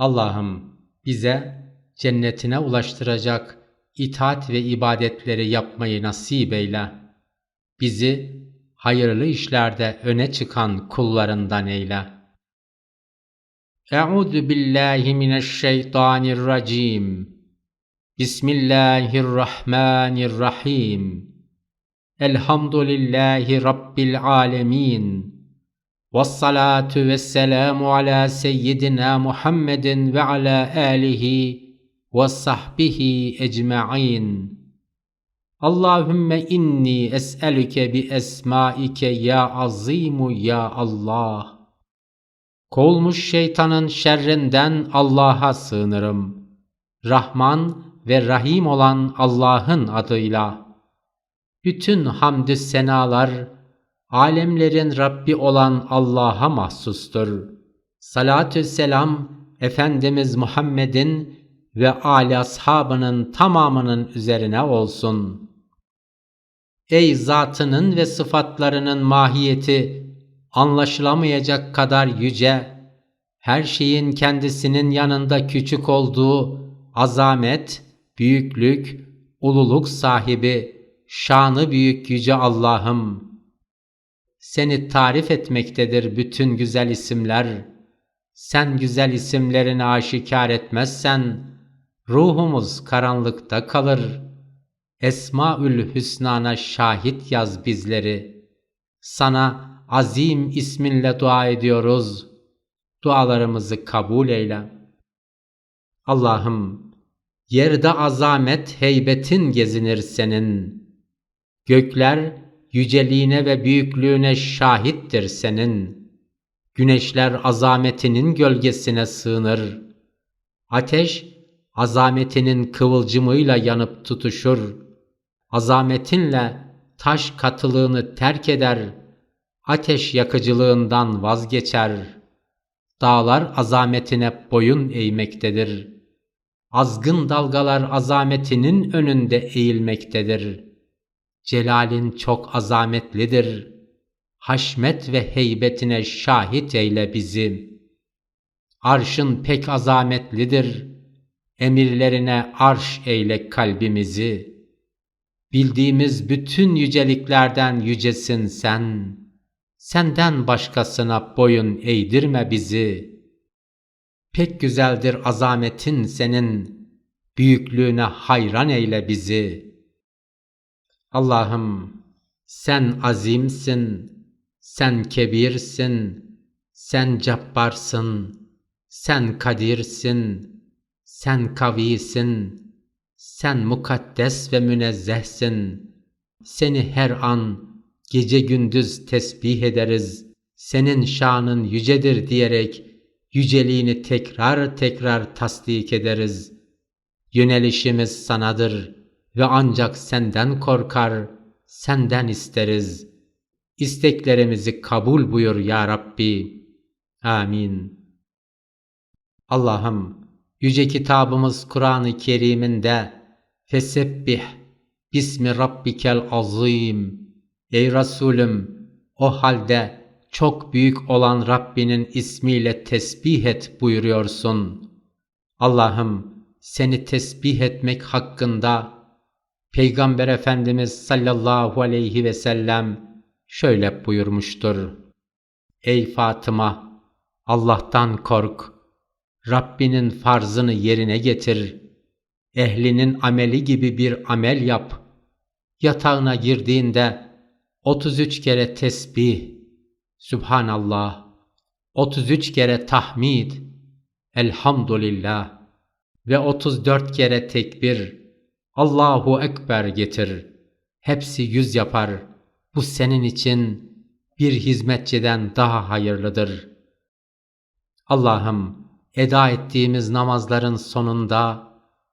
Allah'ım bize cennetine ulaştıracak itaat ve ibadetleri yapmayı nasip eyle. Bizi hayırlı işlerde öne çıkan kullarından eyle. Euzu billahi mineşşeytanirracim. Bismillahirrahmanirrahim. Elhamdülillahi Rabbil alemin. Vessalatu vesselamu ala seyyidina Muhammedin ve ala alihi ve sahbihi ecma'in. Allahümme inni es'elüke bi esmaike ya azimu ya Allah. Kovulmuş şeytanın şerrinden Allah'a sığınırım. Rahman ve Rahim olan Allah'ın adıyla. Bütün hamdü senalar, alemlerin Rabbi olan Allah'a mahsustur. Salatü selam, Efendimiz Muhammed'in ve âli ashabının tamamının üzerine olsun. Ey zatının ve sıfatlarının mahiyeti anlaşılamayacak kadar yüce, her şeyin kendisinin yanında küçük olduğu azamet, büyüklük, ululuk sahibi, şanı büyük yüce Allah'ım. Seni tarif etmektedir bütün güzel isimler. Sen güzel isimlerini aşikar etmezsen, ruhumuz karanlıkta kalır. Esmaül Hüsna'na şahit yaz bizleri. Sana azim isminle dua ediyoruz. Dualarımızı kabul eyle. Allah'ım, yerde azamet heybetin gezinir senin. Gökler yüceliğine ve büyüklüğüne şahittir senin. Güneşler azametinin gölgesine sığınır. Ateş azametinin kıvılcımıyla yanıp tutuşur. Azametinle taş katılığını terk eder. Ateş yakıcılığından vazgeçer. Dağlar azametine boyun eğmektedir. Azgın dalgalar azametinin önünde eğilmektedir. Celalin çok azametlidir. Haşmet ve heybetine şahit eyle bizi. Arşın pek azametlidir. Emirlerine arş eyle kalbimizi. Bildiğimiz bütün yüceliklerden yücesin sen. Senden başkasına boyun eğdirme bizi. Pek güzeldir azametin senin. Büyüklüğüne hayran eyle bizi. Allah'ım sen azimsin, sen kebirsin, sen cabbarsın, sen kadirsin, sen kavisin, sen mukaddes ve münezzehsin. Seni her an gece gündüz tesbih ederiz. Senin şanın yücedir diyerek yüceliğini tekrar tekrar tasdik ederiz. Yönelişimiz sanadır ve ancak senden korkar, senden isteriz. İsteklerimizi kabul buyur ya Rabbi. Amin. Allah'ım yüce kitabımız Kur'an-ı Kerim'inde Fesebbih Bismi Rabbikel Azim Ey Resulüm o halde çok büyük olan Rabbinin ismiyle tesbih et buyuruyorsun. Allah'ım seni tesbih etmek hakkında Peygamber Efendimiz sallallahu aleyhi ve sellem şöyle buyurmuştur. Ey Fatıma! Allah'tan kork. Rabbinin farzını yerine getir. Ehlinin ameli gibi bir amel yap. Yatağına girdiğinde 33 kere tesbih, Subhanallah, 33 kere tahmid, Elhamdülillah ve 34 kere tekbir, Allahu Ekber getir. Hepsi yüz yapar. Bu senin için bir hizmetçiden daha hayırlıdır. Allah'ım eda ettiğimiz namazların sonunda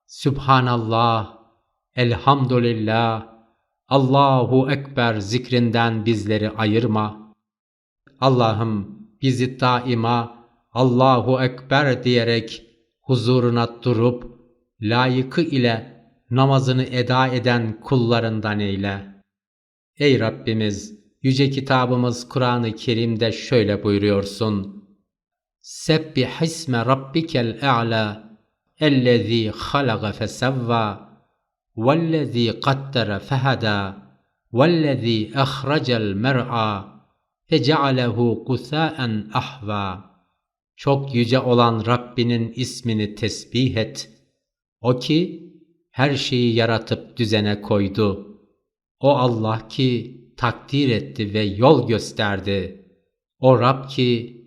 Sübhanallah, Elhamdülillah, Allahu Ekber zikrinden bizleri ayırma. Allah'ım bizi daima Allahu Ekber diyerek huzuruna durup layıkı ile namazını eda eden kullarından eyle. Ey Rabbimiz, yüce kitabımız Kur'an-ı Kerim'de şöyle buyuruyorsun. Sebbih isme rabbikel a'la ellezî halaga fesevva vellezî kaddere fehada vellezî ahracel mer'a fecealehu kusâen ahva Çok yüce olan Rabbinin ismini tesbih et. O ki her şeyi yaratıp düzene koydu. O Allah ki takdir etti ve yol gösterdi. O Rab ki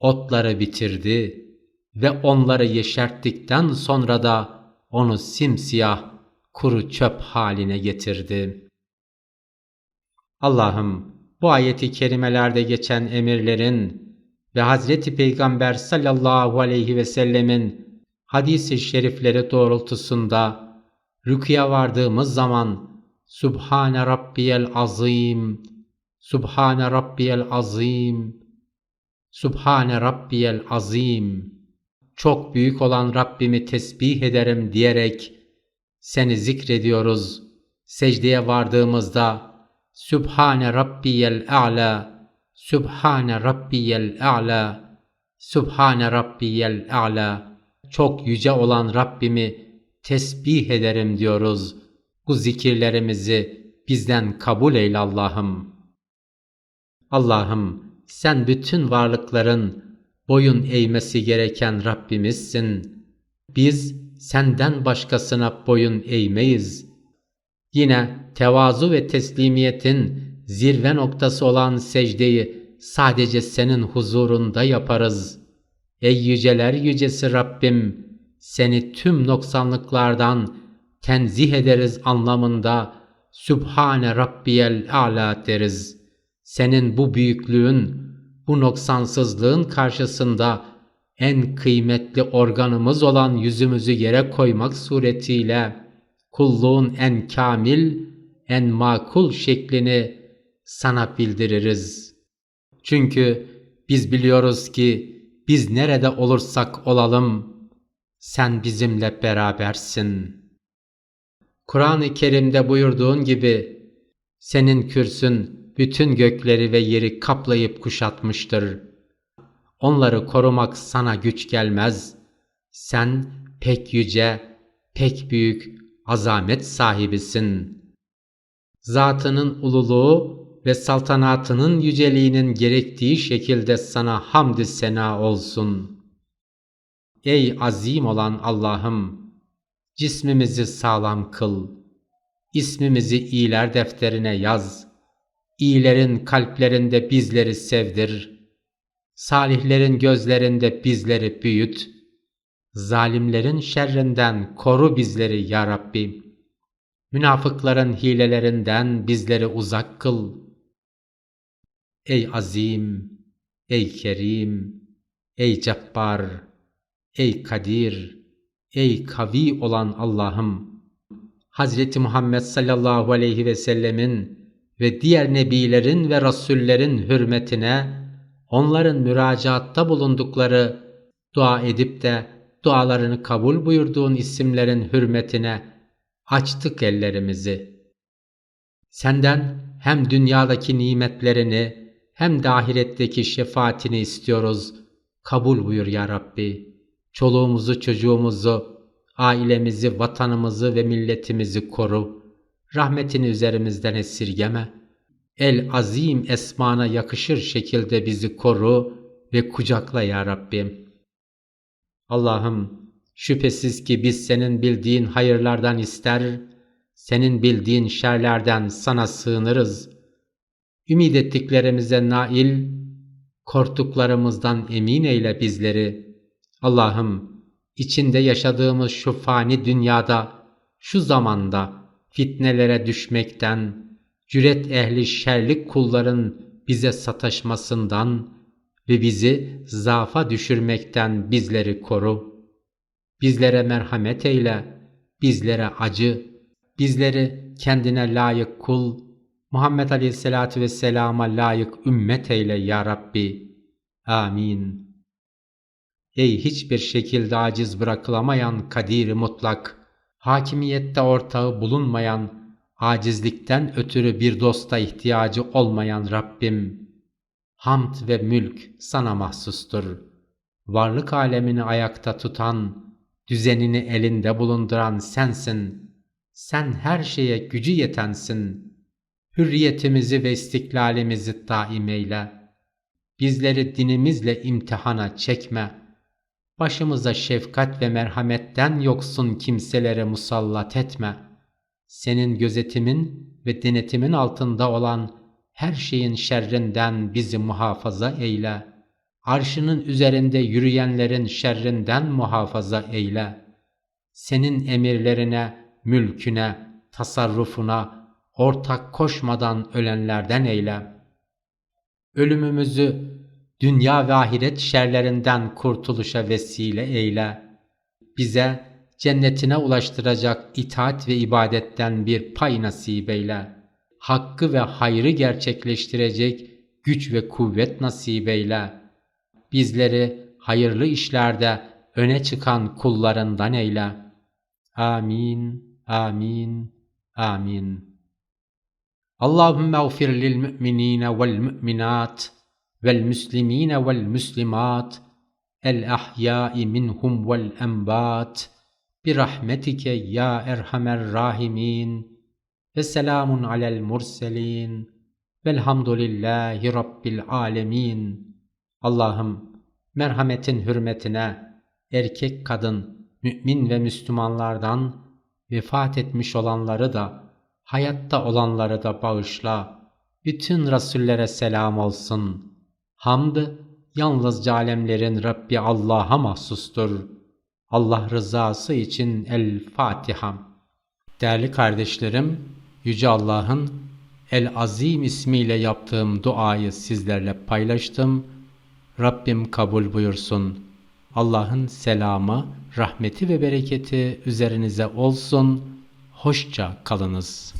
otları bitirdi ve onları yeşerttikten sonra da onu simsiyah kuru çöp haline getirdi. Allah'ım bu ayeti kerimelerde geçen emirlerin ve Hazreti Peygamber sallallahu aleyhi ve sellemin hadis-i şerifleri doğrultusunda rüküye vardığımız zaman Subhane Rabbiyel Azim, Subhane Rabbiyel Azim, Subhane Rabbiyel Azim, çok büyük olan Rabbimi tesbih ederim diyerek seni zikrediyoruz. Secdeye vardığımızda Subhane Rabbiyel A'la, Subhane Rabbiyel A'la, Subhane Rabbiyel A'la, çok yüce olan Rabbimi tesbih ederim diyoruz. Bu zikirlerimizi bizden kabul eyle Allah'ım. Allah'ım sen bütün varlıkların boyun eğmesi gereken Rabbimizsin. Biz senden başkasına boyun eğmeyiz. Yine tevazu ve teslimiyetin zirve noktası olan secdeyi sadece senin huzurunda yaparız. Ey yüceler yücesi Rabbim, seni tüm noksanlıklardan tenzih ederiz anlamında Sübhane Rabbiyel A'la deriz. Senin bu büyüklüğün, bu noksansızlığın karşısında en kıymetli organımız olan yüzümüzü yere koymak suretiyle kulluğun en kamil, en makul şeklini sana bildiririz. Çünkü biz biliyoruz ki biz nerede olursak olalım sen bizimle berabersin. Kur'an-ı Kerim'de buyurduğun gibi senin kürsün bütün gökleri ve yeri kaplayıp kuşatmıştır. Onları korumak sana güç gelmez. Sen pek yüce, pek büyük, azamet sahibisin. Zatının ululuğu ve saltanatının yüceliğinin gerektiği şekilde sana hamdü sena olsun. Ey azim olan Allah'ım! Cismimizi sağlam kıl. İsmimizi iyiler defterine yaz. İyilerin kalplerinde bizleri sevdir. Salihlerin gözlerinde bizleri büyüt. Zalimlerin şerrinden koru bizleri ya Rabbi. Münafıkların hilelerinden bizleri uzak kıl. Ey azim, ey kerim, ey cebbar, ey kadir, ey kavi olan Allah'ım. Hazreti Muhammed sallallahu aleyhi ve sellemin ve diğer nebilerin ve rasullerin hürmetine onların müracaatta bulundukları dua edip de dualarını kabul buyurduğun isimlerin hürmetine açtık ellerimizi. Senden hem dünyadaki nimetlerini hem de ahiretteki şefaatini istiyoruz. Kabul buyur ya Rabbi. Çoluğumuzu, çocuğumuzu, ailemizi, vatanımızı ve milletimizi koru. Rahmetini üzerimizden esirgeme. El azim esmana yakışır şekilde bizi koru ve kucakla ya Rabbim. Allah'ım şüphesiz ki biz senin bildiğin hayırlardan ister, senin bildiğin şerlerden sana sığınırız. Ümid ettiklerimize nail, korktuklarımızdan emin eyle bizleri. Allah'ım içinde yaşadığımız şu fani dünyada, şu zamanda fitnelere düşmekten, cüret ehli şerlik kulların bize sataşmasından ve bizi zafa düşürmekten bizleri koru. Bizlere merhamet eyle, bizlere acı, bizleri kendine layık kul, Muhammed Aleyhisselatü Vesselam'a layık ümmet eyle ya Rabbi. Amin. Ey hiçbir şekilde aciz bırakılamayan kadir mutlak, hakimiyette ortağı bulunmayan, acizlikten ötürü bir dosta ihtiyacı olmayan Rabbim, hamd ve mülk sana mahsustur. varlık alemini ayakta tutan, düzenini elinde bulunduran sensin. Sen her şeye gücü yetensin. Hürriyetimizi ve istiklalimizi daim eyle. Bizleri dinimizle imtihana çekme. Başımıza şefkat ve merhametten yoksun kimselere musallat etme. Senin gözetimin ve denetimin altında olan her şeyin şerrinden bizi muhafaza eyle. Arşının üzerinde yürüyenlerin şerrinden muhafaza eyle. Senin emirlerine, mülküne, tasarrufuna ortak koşmadan ölenlerden eyle. Ölümümüzü dünya ve ahiret şerlerinden kurtuluşa vesile eyle. Bize cennetine ulaştıracak itaat ve ibadetten bir pay nasip eyle. Hakkı ve hayrı gerçekleştirecek güç ve kuvvet nasip eyle. Bizleri hayırlı işlerde öne çıkan kullarından eyle. Amin, amin, amin. Allahümme ufir lil müminine vel müminat vel müslimine vel müslimat el ahyai minhum vel enbat birahmetike ya erhamer rahimin ve selamun alel murselin velhamdülillahi rabbil alemin. Allah'ım merhametin hürmetine erkek kadın mümin ve Müslümanlardan vefat etmiş olanları da hayatta olanları da bağışla. Bütün rasullere selam olsun. Hamd yalnızca alemlerin Rabbi Allah'a mahsustur. Allah rızası için El Fatiha. Değerli kardeşlerim, Yüce Allah'ın El Azim ismiyle yaptığım duayı sizlerle paylaştım. Rabbim kabul buyursun. Allah'ın selamı, rahmeti ve bereketi üzerinize olsun. Hoşça kalınız.